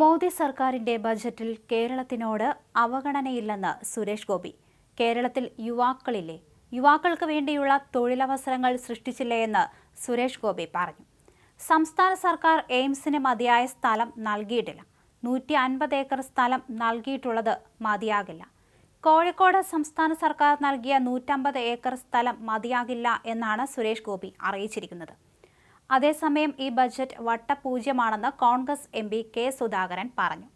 മോദി സർക്കാരിന്റെ ബജറ്റിൽ കേരളത്തിനോട് അവഗണനയില്ലെന്ന് സുരേഷ് ഗോപി. കേരളത്തിൽ യുവാക്കളില്ലേ? യുവാക്കൾക്ക് വേണ്ടിയുള്ള തൊഴിലവസരങ്ങൾ സൃഷ്ടിച്ചില്ലേ എന്ന് സുരേഷ് ഗോപി പറഞ്ഞു. സംസ്ഥാന സർക്കാർ എയിംസിന് മതിയായ സ്ഥലം നൽകിയിട്ടില്ല. നൂറ്റി അൻപത് ഏക്കർ സ്ഥലം നൽകിയിട്ടുള്ളത് മതിയാകില്ല. കോഴിക്കോട് സംസ്ഥാന സർക്കാർ നൽകിയ നൂറ്റമ്പത് ഏക്കർ സ്ഥലം മതിയാകില്ല എന്നാണ് സുരേഷ് ഗോപി അറിയിച്ചിരിക്കുന്നത്. അതേസമയം ഈ budget വട്ടപൂജ്യമാണെന്ന് Congress M P K Sudhakaran പറഞ്ഞു.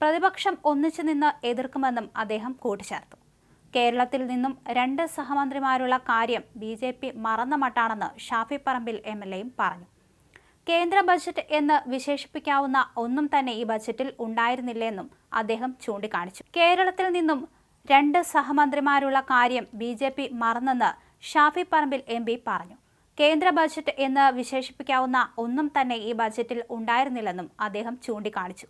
പ്രതിപക്ഷം ഒന്നിച്ചു നിന്ന് എതിർക്കുമെന്നും അദ്ദേഹം കൂട്ടിച്ചേർത്തു. കേരളത്തിൽ നിന്നും രണ്ട് സഹമന്ത്രിമാരുള്ള കാര്യം ബി ജെ പി മറന്ന മട്ടാണെന്ന് ഷാഫി പറമ്പിൽ എം എൽ എയും പറഞ്ഞു. കേന്ദ്ര ബജറ്റ് എന്ന് വിശേഷിപ്പിക്കാവുന്ന ഒന്നും തന്നെ ഈ ബജറ്റിൽ ഉണ്ടായിരുന്നില്ലെന്നും അദ്ദേഹം ചൂണ്ടിക്കാണിച്ചു. കേരളത്തിൽ നിന്നും രണ്ട് സഹമന്ത്രിമാരുള്ള കാര്യം ബി ജെ പി മറന്നെന്ന് ഷാഫി പറമ്പിൽ എം പി പറഞ്ഞു. കേന്ദ്ര ബജറ്റ് എന്ന് വിശേഷിപ്പിക്കാവുന്ന ഒന്നും തന്നെ ഈ ബജറ്റിൽ ഉണ്ടായിരുന്നില്ലെന്നും അദ്ദേഹം ചൂണ്ടിക്കാണിച്ചു.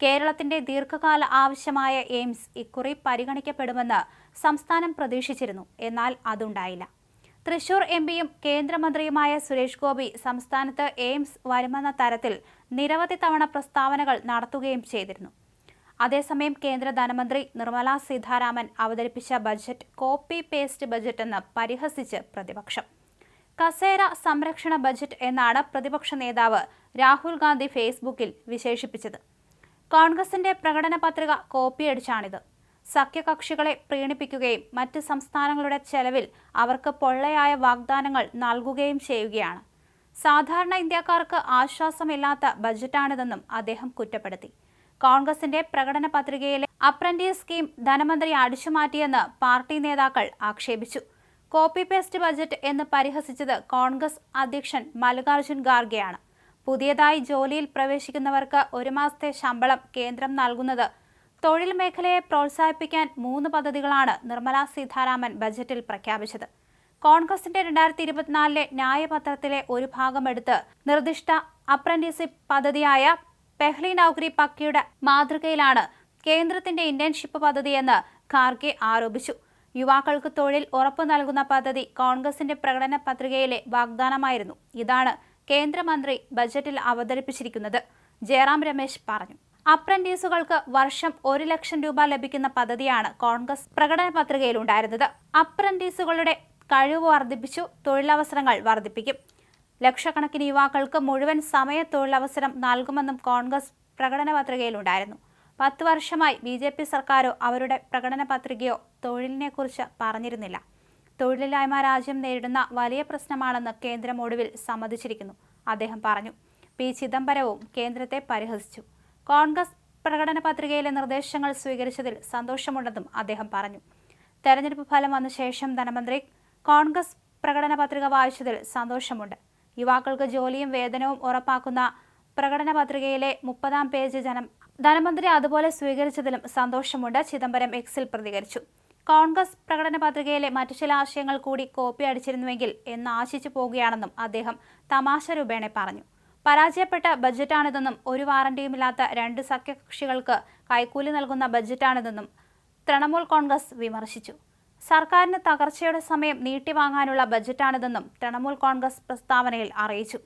കേരളത്തിന്റെ ദീർഘകാല ആവശ്യമായ എയിംസ് ഇക്കുറി പരിഗണിക്കപ്പെടുമെന്ന് സംസ്ഥാനം പ്രതീക്ഷിച്ചിരുന്നു. എന്നാൽ അതുണ്ടായില്ല. തൃശൂർ എം പിയും കേന്ദ്രമന്ത്രിയുമായ സുരേഷ് ഗോപി സംസ്ഥാനത്ത് എയിംസ് വരുമെന്ന തരത്തിൽ നിരവധി തവണ പ്രസ്താവനകൾ നടത്തുകയും ചെയ്തിരുന്നു. അതേസമയം കേന്ദ്ര ധനമന്ത്രി നിർമ്മല സീതാരാമൻ അവതരിപ്പിച്ച ബജറ്റ് കോപ്പി പേസ്റ്റ് ബജറ്റെന്ന് പരിഹസിച്ച് പ്രതിപക്ഷം. കസേര സംരക്ഷണ ബജറ്റ് എന്നാണ് പ്രതിപക്ഷ നേതാവ് രാഹുൽ ഗാന്ധി ഫേസ്ബുക്കിൽ വിശേഷിപ്പിച്ചത്. കോൺഗ്രസിന്റെ പ്രകടന പത്രിക കോപ്പിയടിച്ചാണിത്. സഖ്യകക്ഷികളെ പ്രീണിപ്പിക്കുകയും മറ്റ് സംസ്ഥാനങ്ങളുടെ ചെലവിൽ അവർക്ക് പൊള്ളയായ വാഗ്ദാനങ്ങൾ നൽകുകയും ചെയ്യുകയാണ്. സാധാരണ ഇന്ത്യക്കാർക്ക് ആശ്വാസമില്ലാത്ത ബജറ്റാണിതെന്നും അദ്ദേഹം കുറ്റപ്പെടുത്തി. കോൺഗ്രസിന്റെ പ്രകടന പത്രികയിലെ അപ്രന്റീസ് സ്കീം ധനമന്ത്രി അടിച്ചുമാറ്റിയെന്ന് പാർട്ടി നേതാക്കൾ ആക്ഷേപിച്ചു. കോപ്പി പേസ്റ്റ് ബജറ്റ് എന്ന് പരിഹസിച്ചത് കോൺഗ്രസ് അധ്യക്ഷൻ മല്ലികാർജുൻ ഖാർഗെയാണ്. പുതിയതായി ജോലിയിൽ പ്രവേശിക്കുന്നവർക്ക് ഒരു മാസത്തെ ശമ്പളം കേന്ദ്രം നൽകുന്നത്. തൊഴിൽ മേഖലയെ പ്രോത്സാഹിപ്പിക്കാൻ മൂന്ന് പദ്ധതികളാണ് നിർമ്മല സീതാരാമൻ ബജറ്റിൽ പ്രഖ്യാപിച്ചത്. കോൺഗ്രസിന്റെ രണ്ടായിരത്തി ഇരുപത്തിനാലിലെ ന്യായപത്രത്തിലെ ഒരു ഭാഗം എടുത്ത് നിർദ്ദിഷ്ട അപ്രന്റീസിപ്പ് പദ്ധതിയായ പെഹ്ലി നൌകരി പക്കയുടെ മാതൃകയിലാണ് കേന്ദ്രത്തിന്റെ ഇന്റേൺഷിപ്പ് പദ്ധതിയെന്ന് ഖാർഗെ ആരോപിച്ചു. യുവാക്കൾക്ക് തൊഴിൽ ഉറപ്പു നൽകുന്ന പദ്ധതി കോൺഗ്രസിന്റെ പ്രകടന പത്രികയിലെ വാഗ്ദാനമായിരുന്നു. ഇതാണ് കേന്ദ്രമന്ത്രി ബജറ്റിൽ അവതരിപ്പിച്ചിരിക്കുന്നത്. ജയറാം രമേശ് പറഞ്ഞു. അപ്രന്റീസുകൾക്ക് വർഷം ഒരു ലക്ഷം രൂപ ലഭിക്കുന്ന പദ്ധതിയാണ് കോൺഗ്രസ് പ്രകടന പത്രികയിൽ ഉണ്ടായിരുന്നത് അപ്രന്റീസുകളുടെ കഴിവ് വർദ്ധിപ്പിച്ചു തൊഴിലവസരങ്ങൾ വർദ്ധിപ്പിക്കും. ലക്ഷക്കണക്കിന് യുവാക്കൾക്ക് മുഴുവൻ സമയ തൊഴിലവസരം നൽകുമെന്നും കോൺഗ്രസ് പ്രകടന പത്രികയിലുണ്ടായിരുന്നു. പത്ത് വർഷമായി ബി ജെ പി സർക്കാരോ അവരുടെ പ്രകടന പത്രികയോ തൊഴിലിനെക്കുറിച്ച് പറഞ്ഞിരുന്നില്ല. തൊഴിലില്ലായ്മ രാജ്യം നേരിടുന്ന വലിയ പ്രശ്നമാണെന്ന് കേന്ദ്രം ഒടുവിൽ സമ്മതിച്ചിരിക്കുന്നു. അദ്ദേഹം പറഞ്ഞു പി. ചിദംബരവും കേന്ദ്രത്തെ പരിഹസിച്ചു. കോൺഗ്രസ് പ്രകടന പത്രികയിലെ നിർദ്ദേശങ്ങൾ സ്വീകരിച്ചതിൽ സന്തോഷമുണ്ടെന്നും അദ്ദേഹം പറഞ്ഞു. തെരഞ്ഞെടുപ്പ് ഫലം വന്ന ശേഷം ധനമന്ത്രി കോൺഗ്രസ് പ്രകടന പത്രിക വായിച്ചതിൽ സന്തോഷമുണ്ട്. യുവാക്കൾക്ക് ജോലിയും വേതനവും ഉറപ്പാക്കുന്ന പ്രകടന പത്രികയിലെ മുപ്പതാം പേജ് ജനം ധനമന്ത്രി അതുപോലെ സ്വീകരിച്ചതിലും സന്തോഷമുണ്ട്. ചിദംബരം എക്സിൽ പ്രതികരിച്ചു. കോൺഗ്രസ് പ്രകടന പത്രികയിലെ മറ്റു ചില ആശയങ്ങൾ കൂടി കോപ്പി അടിച്ചിരുന്നുവെങ്കിൽ എന്ന് ആശിച്ചു പോകുകയാണെന്നും അദ്ദേഹം തമാശ രൂപേണ പറഞ്ഞു. പരാജയപ്പെട്ട ബജറ്റാണിതെന്നും ഒരു വാറണ്ടിയുമില്ലാത്ത രണ്ട് സഖ്യകക്ഷികൾക്ക് കൈക്കൂലി നൽകുന്ന ബജറ്റാണിതെന്നും തൃണമൂൽ കോൺഗ്രസ് വിമർശിച്ചു. സർക്കാരിന് തകർച്ചയുടെ സമയം നീട്ടിവാങ്ങാനുള്ള ബജറ്റാണിതെന്നും തൃണമൂൽ കോൺഗ്രസ് പ്രസ്താവനയിൽ അറിയിച്ചു.